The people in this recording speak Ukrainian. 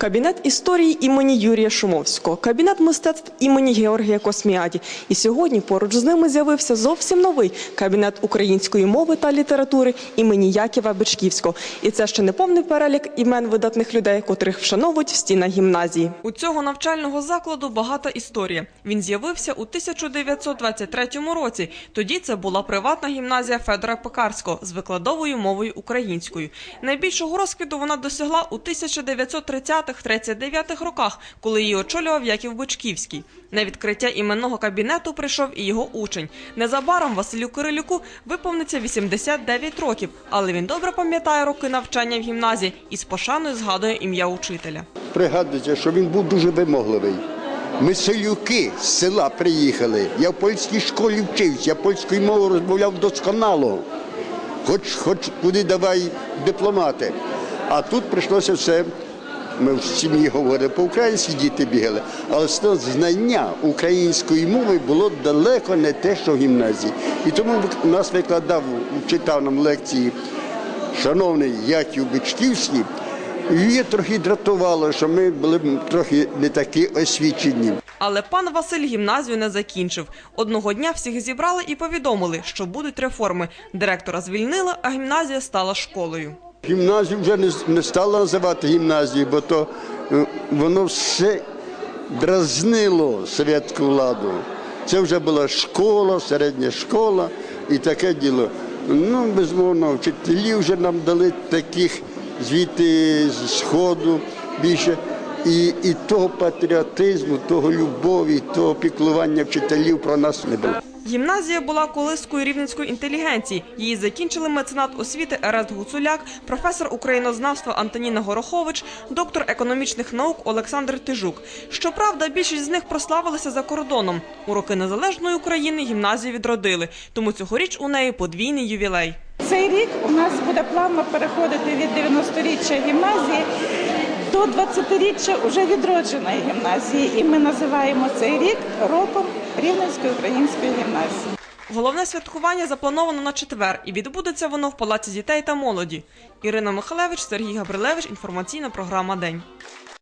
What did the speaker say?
Кабінет історії імені Юрія Шумовського, кабінет мистецтв імені Георгія Косміаді. І сьогодні поруч з ними з'явився зовсім новий кабінет української мови та літератури імені Яківа Бичківського. І це ще не повний перелік імен видатних людей, котрих вшановують в стінах гімназії. У цього навчального закладу багата історія. Він з'явився у 1923 році. Тоді це була приватна гімназія Федора Пекарського з викладовою мовою українською. Найбільшого розквіту вона досягла у 1930-39 роках, коли її очолював Яків Бичківський. На відкриття іменного кабінету прийшов і його учень. Незабаром Василю Кирилюку виповниться 89 років, але він добре пам'ятає роки навчання в гімназії і з пошаною згадує ім'я учителя. Пригадується, що він був дуже вимогливий. Ми селюки з села приїхали. Я в польській школі вчився, я польською мовою розмовляв досконало. Хоч, хоч куди давай дипломати. А тут прийшлося все. Ми в сім'ї говорили по-українськи, діти бігали, але знання української мови було далеко не те, що в гімназії. І тому нас викладав, читав нам лекції шановний Яків Бичківський, її трохи дратувало, що ми були трохи не такі освічені. Але пан Василь гімназію не закінчив. Одного дня всіх зібрали і повідомили, що будуть реформи. Директора звільнили, а гімназія стала школою. Гімназію вже не, не стало називати гімназією, бо то е, воно все дразнило совєтську владу. Це вже була школа, середня школа і таке діло. Ну, безумовно, вчителів вже нам дали таких звідти з сходу більше. І, і того патріотизму, того любові, того піклування вчителів про нас не було. Гімназія була колискою рівненської інтелігенції. Її закінчили меценат освіти Ерест Гуцуляк, професор українознавства Антоніна Горохович, доктор економічних наук Олександр Тижук. Щоправда, більшість з них прославилися за кордоном. У роки незалежної України гімназію відродили, тому цьогоріч у неї подвійний ювілей. Цей рік у нас буде плавно переходити від 90-річчя гімназії до 20-річчя вже відродженої гімназії. І ми називаємо цей рік роком Рівненської української гімназії. Головне святкування заплановано на четвер, і відбудеться воно в Палаці дітей та молоді. Ірина Михалевич, Сергій Габрилевич. Інформаційна програма День.